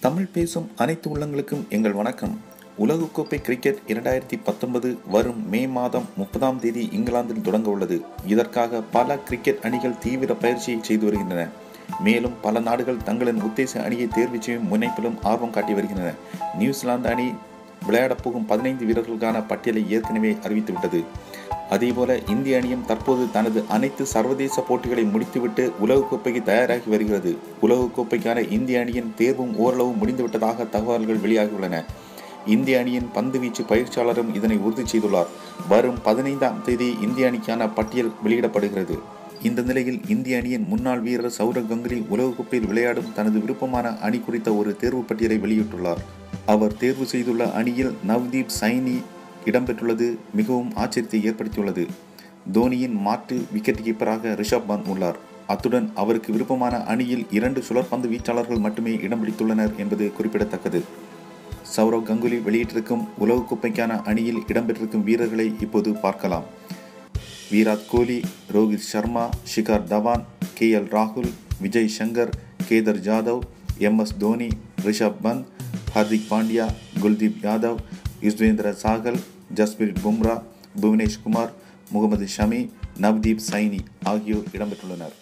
தமிழ் பேசும் அனைத்து உள்ளங்களுக்கும் எங்கள் வணக்கம். உலகக்கோப்பை கிரிக்கெட் இரண்டாயிரத்தி பத்தொன்பது வரும் மே மாதம் முப்பதாம் தேதி இங்கிலாந்தில் தொடங்க உள்ளது. இதற்காக பல கிரிக்கெட் அணிகள் தீவிர பயிற்சியை செய்து வருகின்றன. மேலும் பல நாடுகள் தங்களின் உத்தேச அணியை தேர்வு செய்யும் முனைப்பிலும் ஆர்வம் காட்டி வருகின்றன. நியூசிலாந்து அணி விளையாடப் போகும் பதினைந்து வீரர்களுக்கான பட்டியலை ஏற்கனவே அறிவித்துவிட்டது. அதேபோல இந்திய அணியும் தற்போது தனது அனைத்து சர்வதேச போட்டிகளை முடித்துவிட்டு உலகக்கோப்பைக்கு தயாராகி வருகிறது. உலகக்கோப்பைக்கான இந்திய அணியின் தேர்வும் ஓரளவு முடிந்துவிட்டதாக தகவல்கள் வெளியாகியுள்ளன. இந்திய அணியின் பந்துவீச்சு பயிற்சியாளரும் இதனை உறுதி செய்துள்ளார். வரும் பதினைந்தாம் தேதி இந்திய அணிக்கான பட்டியல் வெளியிடப்படுகிறது. இந்த நிலையில் இந்திய அணியின் முன்னாள் வீரர் சௌரவ் கங்குலி உலகக்கோப்பையில் விளையாடும் தனது விருப்பமான அணி குறித்த ஒரு தேர்வு பட்டியலை வெளியிட்டுள்ளார். அவர் தேர்வு செய்துள்ள அணியில் நவ்தீப் சைனி இடம்பெற்றுள்ளது மிகவும் ஆச்சரியத்தை ஏற்படுத்தியுள்ளது. தோனியின் மாற்று விக்கெட் கீப்பராக ரிஷப் பந்த் உள்ளார். அத்துடன் அவருக்கு விருப்பமான அணியில் இரண்டு சுழற்பந்து வீச்சாளர்கள் மட்டுமே இடம் பிடித்துள்ளனர் என்பது குறிப்பிடத்தக்கது. சௌரவ் கங்குலி வெளியிட்டிருக்கும் உலகக்கோப்பைக்கான அணியில் இடம்பெற்றிருக்கும் வீரர்களை இப்போது பார்க்கலாம். விராட் கோலி ரோஹித் சர்மா ஷிகார் தவான் கே எல் ராகுல் விஜய் சங்கர் கேதர் ஜாதவ் எம் எஸ் தோனி ரிஷப் பந்த் ஹர்திக் பாண்டியா குல்தீப் யாதவ் யுஸ்வேந்திர சாகல் ஜஸ்பிரிட் பும்ரா புவனேஷ்குமார் முகமது ஷமி நவ்தீப் சைனி ஆகியோர் இடம்பெற்றுள்ளனர்.